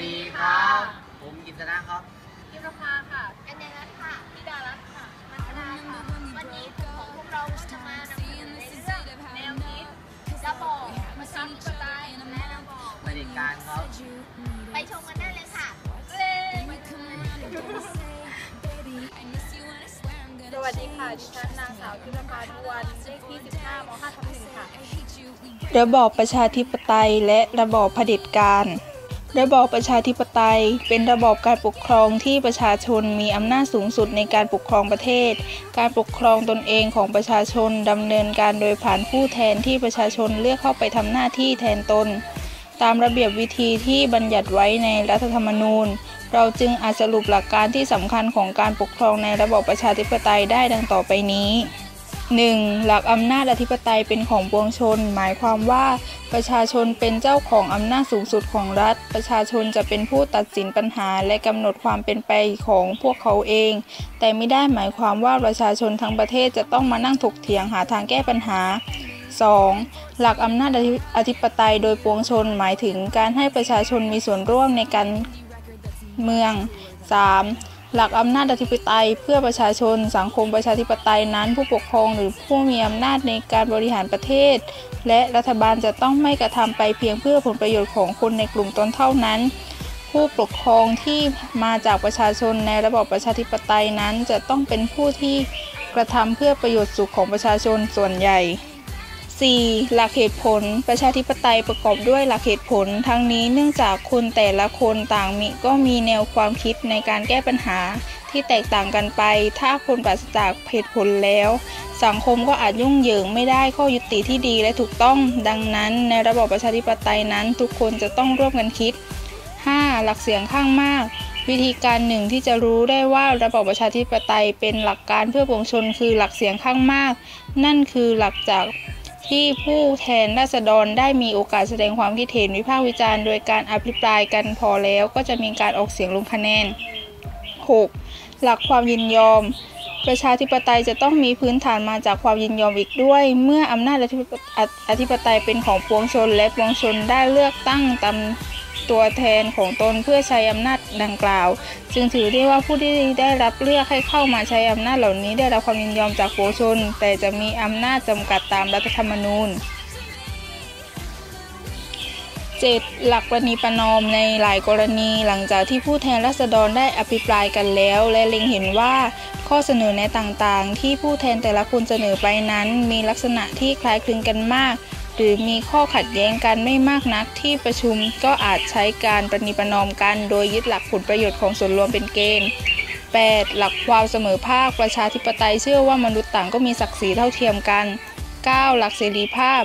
ดีครับ ผมกิตนะครับ พิรภาค่ะกัญญารัตน์ค่ะธิดารัตน์ค่ะมัชดาค่ะ วันนี้ของพวกเราก็จะมานำเสนอในเรื่องแนวคิดระบอบประชาธิปไตยและระบอบเผด็จการครับ ไปชมกันได้เลยค่ะเย้สวัสดีค่ะ ดิฉันนางสาวพิรพาทุวันเลขที่ 15ม5ทับ1ค่ะ ระบอบประชาธิปไตยและระบอบเผด็จการ ระบอบประชาธิปไตย เป็นระบอบการปกครองที่ประชาชนมีอำนาจสูงสุดในการปกครองประเทศ การปกครองตนเองของประชาชนดำเนินการโดยผ่านผู้แทนที่ประชาชนเลือกเข้าไปทำหน้าที่แทนตน ตามระเบียบวิธีที่บัญญัติไว้ในรัฐธรรมนูญ เราจึงอาจสรุปหลักการที่สำคัญของการปกครองในระบอบประชาธิปไตยได้ดังต่อไปนี้ 1. หลักอำนาจอธิปไตยเป็นของปวงชน หมายความว่า ประชาชนเป็นเจ้าของอำนาจสูงสุดของรัฐ ประชาชนจะเป็นผู้ตัดสินปัญหาและกำหนดความเป็นไปของพวกเขาเอง แต่ไม่ได้หมายความว่าประชาชนทั้งประเทศจะต้องมานั่งถกเถียงหาทางแก้ปัญหา 2. หลักอำนาจอธิปไตยโดยปวงชน หมายถึงการให้ประชาชนมีส่วนร่วมในการเมือง 3. หลักอำนาจอธิปไตยเพื่อประชาชน สังคมประชาธิปไตยนั้น ผู้ปกครองหรือผู้มีอำนาจในการบริหารประเทศ และรัฐบาลจะต้องไม่กระทำไปเพียงเพื่อผลประโยชน์ของคนในกลุ่มตนเท่านั้น ผู้ปกครองที่มาจากประชาชนในระบอบประชาธิปไตยนั้น จะต้องเป็นผู้ที่กระทำเพื่อประโยชน์สุขของประชาชนส่วนใหญ่ 4. หลักเหตุผล ประชาธิปไตยประกอบด้วยหลักเหตุผล ทั้งนี้เนื่องจากคนแต่ละคนต่างมีก็มีแนวความคิดในการแก้ปัญหาที่แตกต่างกันไป ถ้าคนปราศจากเหตุผลแล้ว สังคมก็อาจยุ่งเหยิงไม่ได้ข้อยุติที่ดีและถูกต้อง ดังนั้นในระบอบประชาธิปไตยนั้น ทุกคนจะต้องร่วมกันคิด 5. หลักเสียงข้างมาก วิธีการหนึ่งที่จะรู้ได้ว่าระบอบประชาธิปไตยเป็นหลักการเพื่อปวงชนคือหลักเสียงข้างมาก นั่นคือหลักจาก ที่ผู้แทนราษฎรได้มีโอกาสแสดงความคิดเห็นวิพากษ์วิจารณ์โดยการอภิปรายกันพอแล้วก็จะมีการออกเสียงลงคะแนน 6. หลักความยินยอม ประชาธิปไตยจะต้องมีพื้นฐานมาจากความยินยอมอีกด้วย เมื่ออำนาจอธิปไตยเป็นของปวงชนและปวงชนได้เลือกตั้งตาม ตัวแทนของตนเพื่อใช้อำนาจดังกล่าว จึงถือได้ว่าผู้ที่ได้รับเลือกให้เข้ามาใช้อำนาจเหล่านี้ได้รับความยินยอมจากปวงชน แต่จะมีอำนาจจำกัดตามรัฐธรรมนูญ 7. หลักประนีประนอมในหลายกรณีหลังจากที่ผู้แทนราษฎรได้อภิปรายกันแล้ว และเล็งเห็นว่าข้อเสนอแนะต่างๆ ที่ผู้แทนแต่ละคนเสนอไปนั้น มีลักษณะที่คล้ายคลึงกันมาก หรือมีข้อขัดแย้งกันไม่มากนักที่ประชุมก็อาจใช้การประนีประนอมกัน โดยยึดหลักผลประโยชน์ของส่วนรวมเป็นเกณฑ์ 8. หลักความเสมอภาคประชาธิปไตยเชื่อว่ามนุษย์ต่างก็มีศักดิ์ศรีเท่าเทียมกัน 9. หลักเสรีภาพ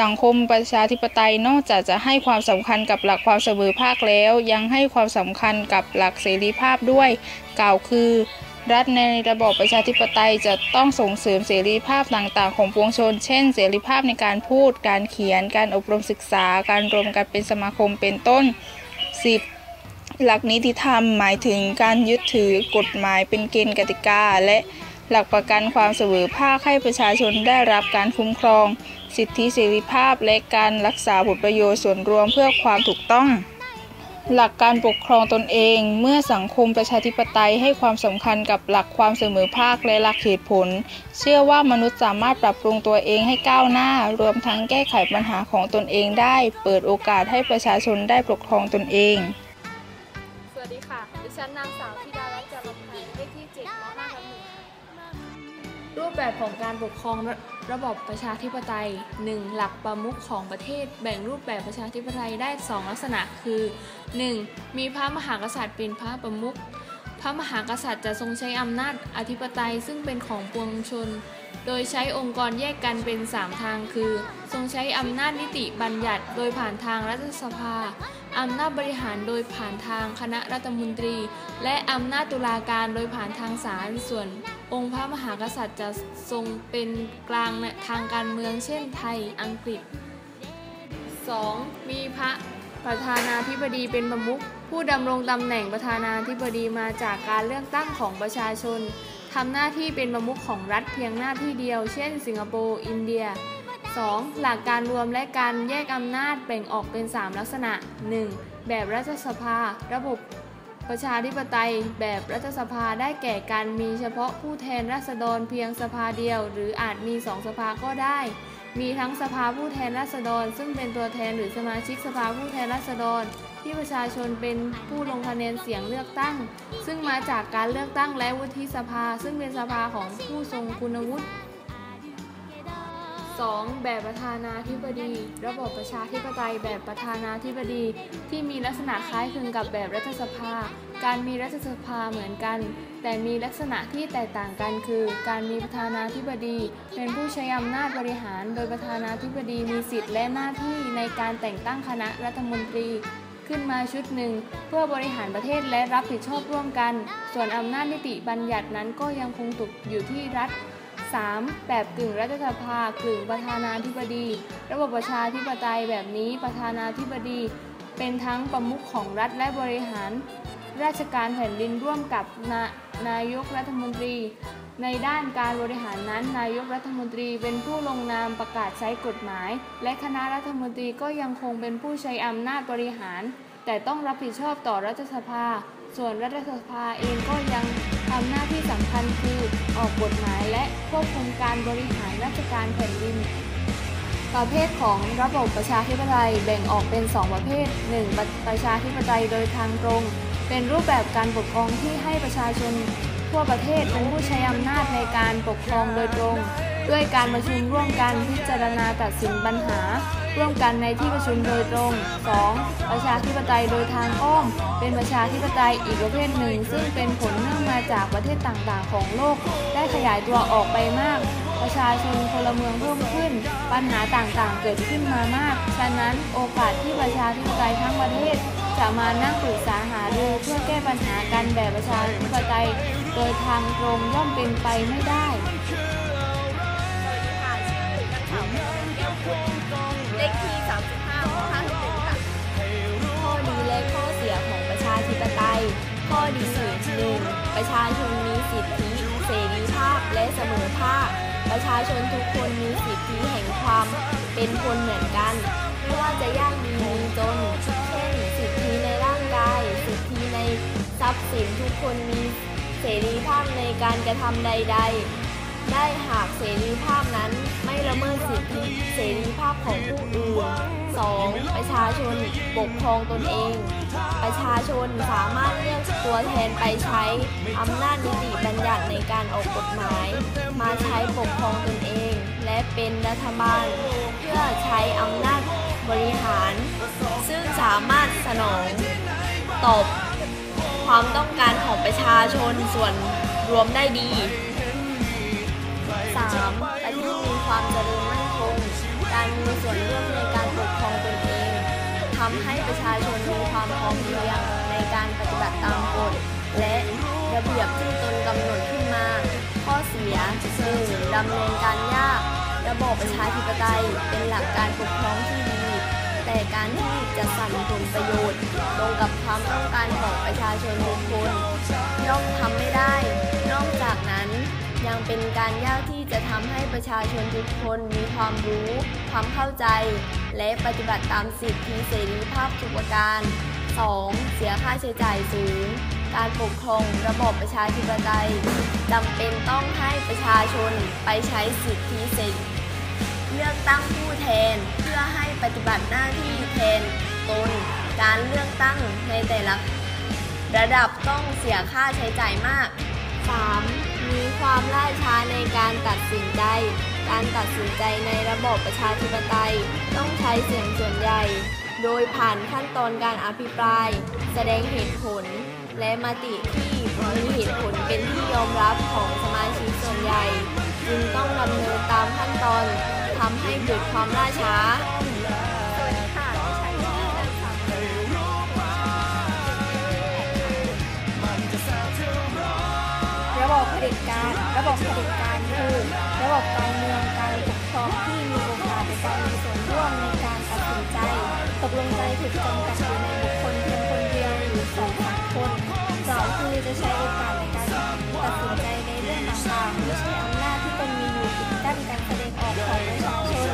สังคมประชาธิปไตยนอกจากจะให้ความสำคัญกับหลักความเสมอภาคแล้ว ยังให้ความสำคัญกับหลักเสรีภาพด้วย กล่าวคือ รัฐในระบอบประชาธิปไตยจะต้องส่งเสริมเสรีภาพต่างๆ ของปวงชน เช่น เสรีภาพในการพูด การเขียน การอบรมศึกษา การรวมกันเป็นสมาคมเป็นต้น 10. หลักนิติธรรมหมายถึงการยึดถือกฎหมายเป็นเกณฑ์กติกา และหลักประกันความเสมอภาคให้ประชาชนได้รับการคุ้มครอง สิทธิเสรีภาพและการรักษาผลประโยชน์ส่วนรวมเพื่อความถูกต้อง หลักการปกครองตนเอง เมื่อสังคมประชาธิปไตยให้ความสำคัญกับหลักความเสมอภาคและหลักเหตุผล เชื่อว่ามนุษย์สามารถปรับปรุงตัวเองให้ก้าวหน้า รวมทั้งแก้ไขปัญหาของตนเองได้ เปิดโอกาสให้ประชาชนได้ปกครองตนเอง สวัสดีค่ะ ดิฉันนางสาวธิดารัตน์จารพันธ์เลขที่7ม 5 ทับ1รูปแบบของการปกครอง ระบบประชาธิปไตย 1. หลักประมุขของประเทศแบ่งรูปแบบประชาธิปไตยได้ 2 ลักษณะคือ 1. มีพระมหากษัตริย์เป็นพระประมุขพระมหากษัตริย์จะทรงใช้อำนาจอธิปไตยซึ่งเป็นของปวงชน โดยใช้องค์กรแยกกันเป็น 3 ทางคือ ทรงใช้อำนาจนิติบัญญัติ โดยผ่านทางรัฐสภา อำนาจบริหารโดยผ่านทางคณะรัฐมนตรี และอำนาจตุลาการโดยผ่านทางศาลส่วน องค์พระมหากษัตริย์จะทรงเป็นกลางในทางการเมืองเช่นไทยอังกฤษ 2. มีพระประธานาธิบดีเป็นประมุขผู้ดำรงตำแหน่งประธานาธิบดีมาจากการเลือกตั้งของประชาชนทำหน้าที่เป็นประมุขของรัฐเพียงหน้าที่เดียว เช่น สิงคโปร์ อินเดีย 2. หลักการรวมและการแยกอำนาจแบ่งออกเป็น 3 ลักษณะ 1. แบบรัฐสภา ระบบ ประชาธิปไตยแบบรัฐสภาได้แก่การมีเฉพาะผู้แทนราษฎรเพียงสภาเดียว หรืออาจมีสองสภาก็ได้ มีทั้งสภาผู้แทนราษฎร ซึ่งเป็นตัวแทนหรือสมาชิกสภาผู้แทนราษฎร ที่ประชาชนเป็นผู้ลงคะแนนเสียงเลือกตั้ง ซึ่งมาจากการเลือกตั้งและวุฒิสภา ซึ่งเป็นสภาของผู้ทรงคุณวุฒิ 2. แบบประธานาธิบดี ระบบประชาธิปไตยแบบประธานาธิบดี ที่มีลักษณะคล้ายคลึงกับแบบรัฐสภา การมีรัฐสภาเหมือนกัน แต่มีลักษณะที่แตกต่างกันคือ การมีประธานาธิบดี เป็นผู้ใช้อำนาจบริหาร โดยประธานาธิบดีมีสิทธิ์และหน้าที่ในการแต่งตั้งคณะรัฐมนตรีขึ้นมาชุดหนึ่ง เพื่อบริหารประเทศและรับผิดชอบร่วมกัน ส่วนอำนาจนิติบัญญัตินั้นก็ยังคงตกอยู่ที่รัฐ 3. แบบกึ่งรัฐสภากึ่งประธานาธิบดี ระบบประชาธิปไตยแบบนี้ประธานาธิบดี เป็นทั้งประมุขของรัฐและบริหาร ราชการแผ่นดินร่วมกับนานายกรัฐมนตรี ในด้านการบริหารนั้น นายกรัฐมนตรีเป็นผู้ลงนามประกาศใช้กฎหมาย และคณะรัฐมนตรีก็ยังคงเป็นผู้ใช้อำนาจบริหาร แต่ต้องรับผิดชอบต่อรัฐสภา ส่วนรัฐสภาเองก็ยัง ทำหน้าที่สำคัญคือออกกฎหมายและควบคุมการบริหารราชการแผ่นดิน ประเภทของระบบประชาธิปไตยแบ่งออกเป็น 2 ประเภท 1. ประประชาธิปไตยโดยทางตรง เป็นรูปแบบการปกครองที่ให้ประชาชนทั่วประเทศเป็นผู้ใช้อำนาจในการปกครองโดยตรง ด้วยการประชุมร่วมกันพิจารณาตัดสินปัญหา ร่วมกันในที่ประชุมโดยตรง 2. ประชาธิปไตยโดยทางอ้อม เป็นประชาธิปไตยอีกประเภทหนึ่ง ซึ่งเป็นผลเนื่องมาจากประเทศต่างๆ ของโลก ได้ขยายตัวออกไปมาก ประชาชนพลเมืองเพิ่มขึ้น ปัญหาต่างๆ เกิดขึ้นมามาก ฉะนั้นโอกาสที่ประชาธิปไตยทั้งประเทศจะมานั่งปรึกษาหารือเพื่อแก้ปัญหากันแบบประชาธิปไตย โดยทางตรงย่อมเป็นไปไม่ได้สวัส ข้อดีหนึ่งประชาชนมีสิทธิเสรีภาพและเสมอภาค ประชาชนทุกคนมีสิทธิแห่งความเป็นคนเหมือนกัน ไม่ว่าจะยากดีมีจน เช่น สิทธิในร่างกาย สิทธิในทรัพย์สินทุกคนมีเสรีภาพในการกระทำใด ๆ ได้หากเสรีภาพนั้นไม่ละเมิดสิทธิเสรีภาพของผู้อื่น 2. ประชาชนปกครองตนเอง ประชาชนสามารถเลือกตัวแทนไปใช้อำนาจนิติบัญญัติในการออกกฎหมาย มาใช้ปกครองตนเอง และเป็นรัฐบาล เพื่อใช้อำนาจบริหาร ซึ่งสามารถสนองตอบความต้องการของประชาชนส่วนรวมได้ดี 3. ประเทศมีความเจริญมั่นคง การมีส่วนร่วมในการปกครองตนเองทำให้ประชาชนมีความพร้อมเพรียงในการปฏิบัติตามกฎและระเบียบที่ตนกำหนดขึ้นมา ข้อเสีย 1. ดำเนินการยาก ระบอบประชาธิปไตยเป็นหลักการปกครองที่ดี แต่การที่จะสรรผลประโยชน์ ตรงกับความต้องการของประชาชนทุกคนย่อมทำไม่ได้ ยังเป็นการยากที่จะทำให้ประชาชนทุกคนมีความรู้ ความเข้าใจ และปฏิบัติตามสิทธิเสรีภาพทุกประการ 2. เสียค่าใช้จ่ายสูง การปกครองระบบประชาธิปไตยจำเป็นต้องให้ประชาชนไปใช้สิทธิเสรีเลือกตั้งผู้แทนเพื่อให้ปฏิบัติหน้าที่แทนตน การเลือกตั้งในแต่ละ ระดับต้องเสียค่าใช้จ่ายมาก 3. มีความล่าช้าในการตัดสินใจ การตัดสินใจในระบบประชาธิปไตย ต้องใช้เสียงส่วนใหญ่ โดยผ่านขั้นตอนการอภิปราย แสดงเหตุผล และมติที่มีเหตุผลเป็นที่ยอมรับของสมาชิกส่วนใหญ่ จึงต้องดำเนินตามขั้นตอนทำให้เกิดความล่าช้า ด็จการ ระบบเผด็จการคือระบบการเมืองการปกครองที่มีโอกาสในการมีส่วนร่วมในการตัดสินใจ ตกลงใจถูกจำกัดอยู่ในบุคคลเพียงคนเดียวหรือสองสามคนสองคือจะใช้โอกาสในการตัดสินใจในเรื่องต่างๆไม่ใช่อำนาจที่ตนมีอยู่ปิดกั้นการแสดงออกของประชาชน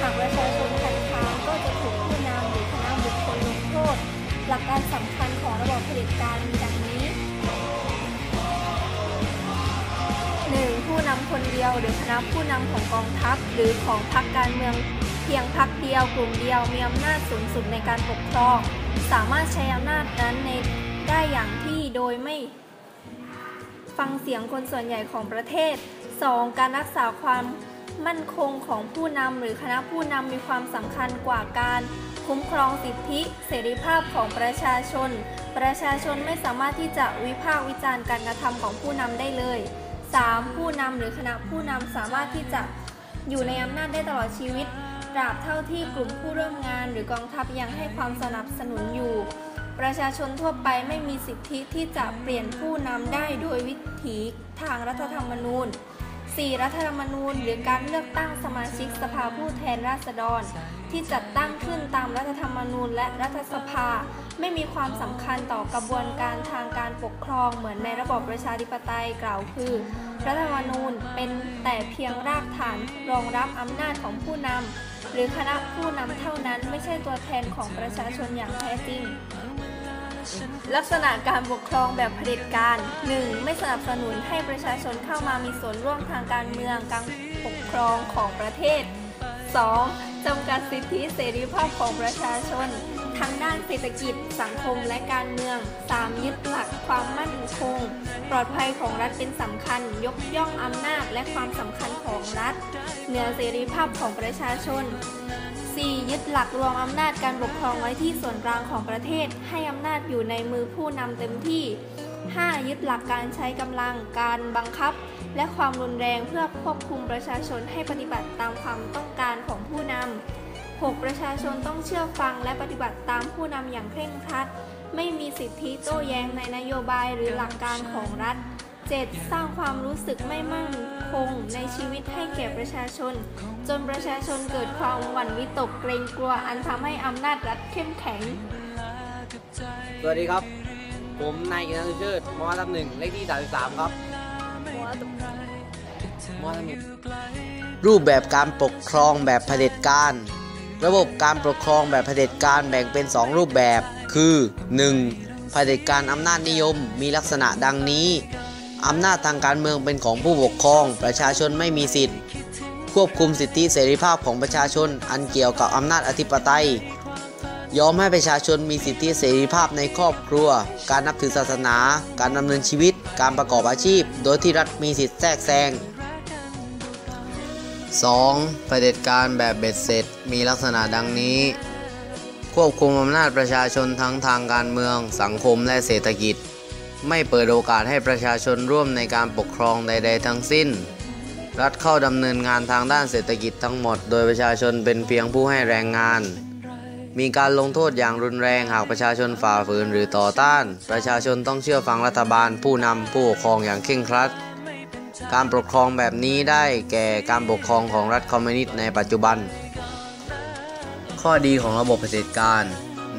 หากประชาชนคัดค้านก็จะถูกผู้นำหรือคณะบุคคลลงโทษหลักการสำคัญของระบบเผด็จการมีดัง นำคนเดียว หรือคณะผู้นำของกองทัพ หรือของพรรคการเมืองเพียงพรรคเดียวกลุ่มเดียวมีอำนาจสูงสุดในการปกครอง สามารถใช้อำนาจนั้นในได้อย่างที่โดยไม่ ฟังเสียงคนส่วนใหญ่ของประเทศ 2. การรักษาความมั่นคงของผู้นำหรือคณะผู้นำมีความสำคัญกว่าการคุ้มครองสิทธิเสรีภาพของประชาชน ประชาชนไม่สามารถที่จะวิพากษ์วิจารณ์การกระทำของผู้นำได้เลย 3. ผู้นำหรือคณะผู้นำสามารถที่จะอยู่ในอำนาจได้ตลอดชีวิตตราบเท่าที่กลุ่มผู้ร่วมงานหรือกองทัพยังให้ความสนับสนุนอยู่ ประชาชนทั่วไปไม่มีสิทธิที่จะเปลี่ยนผู้นำได้โดยวิถีทางรัฐธรรมนูญ 4. รัฐธรรมนูญ หรือการเลือกตั้งสมาชิกสภาผู้แทนราษฎร ที่จัดตั้งขึ้นตามรัฐธรรมนูญและรัฐสภา ไม่มีความสำคัญต่อกระบวนการทางการปกครองเหมือนในระบอบประชาธิปไตยกล่าวคือ รัฐธรรมนูญเป็นแต่เพียงรากฐานรองรับอำนาจของผู้นำหรือคณะผู้นำเท่านั้นไม่ใช่ตัวแทนของประชาชนอย่างแท้จริงลักษณะการปกครองแบบเผด็จการ 1. ไม่สนับสนุนให้ประชาชนเข้ามามีส่วนร่วมทางการเมืองการปกครองของประเทศ 2. จำกัดสิทธิเสรีภาพของประชาชน ทั้งด้านเศรษฐกิจ สังคมและการเมือง 3. ยึดหลักความมั่นคง ปลอดภัยของรัฐเป็นสำคัญ ยกย่องอำนาจและความสำคัญของรัฐ เหนือเสรีภาพของประชาชน 4. ยึดหลักรวมอำนาจการปกครองไว้ที่ส่วนกลางของประเทศ ให้อำนาจอยู่ในมือผู้นำเต็มที่ 5. ยึดหลักการใช้กำลัง การบังคับ และความรุนแรงเพื่อควบคุมประชาชนให้ปฏิบัติตามความต้องการของผู้นำ 6. ประชาชนต้องเชื่อฟังและปฏิบัติตามผู้นำอย่างเคร่งครัด ไม่มีสิทธิโต้แย้งในนโยบายหรือหลักการของรัฐ 7. สร้างความรู้สึกไม่มั่นคงในชีวิตให้แก่ประชาชน จนประชาชนเกิดความหวั่นวิตกเกรงกลัวอันทำให้อำนาจรัฐเข้มแข็ง สวัสดีครับ ผมนายกิตติเชิดมอลำหนึ่งเลขที่ 33 ครับมอลำหนึ่งรูปแบบการปกครองแบบเผด็จการ ระบบการปกครองแบบเผด็จการแบ่งเป็น 2 รูปแบบ คือ 1. เผด็จการอำนาจนิยมมีลักษณะดังนี้ อำนาจทางการเมืองเป็นของผู้ปกครอง ประชาชนไม่มีสิทธิ์ ควบคุมสิทธิเสรีภาพของประชาชน อันเกี่ยวกับอำนาจอธิปไตย ยอมให้ประชาชนมีสิทธิเสรีภาพในครอบครัว การนับถือศาสนา การดำเนินชีวิต การประกอบอาชีพ โดยที่รัฐมีสิทธิแทรกแซง 2. เผด็จการแบบเบ็ดเสร็จมีลักษณะดังนี้ ควบคุมอำนาจประชาชนทั้งทางการเมือง สังคมและเศรษฐกิจ ไม่เปิดโอกาสให้ประชาชนร่วมในการปกครองใด ๆ ทั้งสิ้น รัฐเข้าดำเนินงานทางด้านเศรษฐกิจทั้งหมด โดยประชาชนเป็นเพียงผู้ให้แรงงาน มีการลงโทษอย่างรุนแรงหากประชาชนฝ่าฝืนหรือต่อต้าน ประชาชนต้องเชื่อฟังรัฐบาล ผู้นำผู้ปกครองอย่างเคร่งครัด การปกครองแบบนี้ได้แก่การปกครองของรัฐคอมมิวนิสต์ในปัจจุบัน ข้อดีของระบบเผด็จการ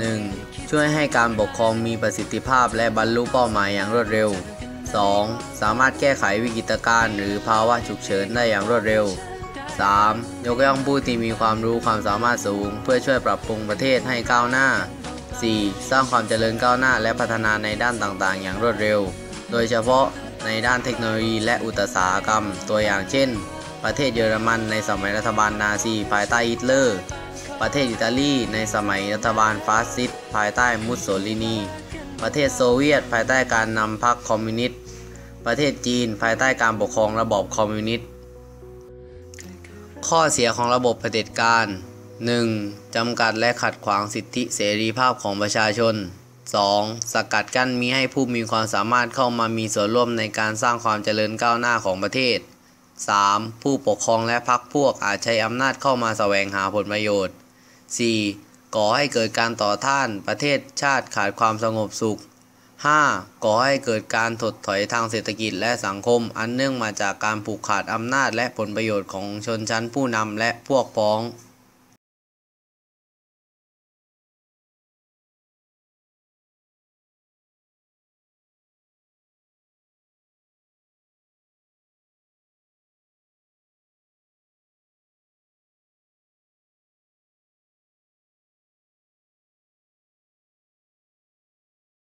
1. ช่วยให้การปกครองมีประสิทธิภาพและบรรลุเป้าหมายอย่างรวดเร็ว 2. สามารถแก้ไขวิกฤตการณ์หรือภาวะฉุกเฉินได้อย่างรวดเร็ว 3. ยกย่องผู้ที่มีความรู้ความสามารถสูง เพื่อช่วยปรับปรุงประเทศให้ก้าวหน้า 4. สร้างความเจริญก้าวหน้าและพัฒนาในด้านต่างๆ อย่างรวดเร็ว โดยเฉพาะ ในด้านเทคโนโลยีและอุตสาหกรรม ตัวอย่างเช่น ประเทศเยอรมันในสมัยรัฐบาลนาซีภายใต้ฮิตเลอร์ ประเทศอิตาลีในสมัยรัฐบาลฟาสซิสต์ภายใต้มุสโสลินี ประเทศโซเวียต ภายใต้การนำพรรคคอมมิวนิสต์ ประเทศจีน ภายใต้การปกครองระบอบคอมมิวนิสต์ ข้อเสียของระบบเผด็จการ 1. จำกัดและขัดขวางสิทธิเสรีภาพของประชาชน 2. สกัดกั้นมีให้ผู้มีความสามารถเข้ามามีส่วนร่วมในการสร้างความเจริญก้าวหน้าของประเทศ 3. ผู้ปกครองและพรรคพวกอาจใช้อำนาจเข้ามาแสวงหาผลประโยชน์ 4. ก่อให้เกิดการต่อต้านประเทศชาติขาดความสงบสุข 5. ก่อให้เกิดการถดถอยทางเศรษฐกิจและสังคม อันเนื่องมาจากการผูกขาดอำนาจและผลประโยชน์ของชนชั้นผู้นำและพวกพ้อง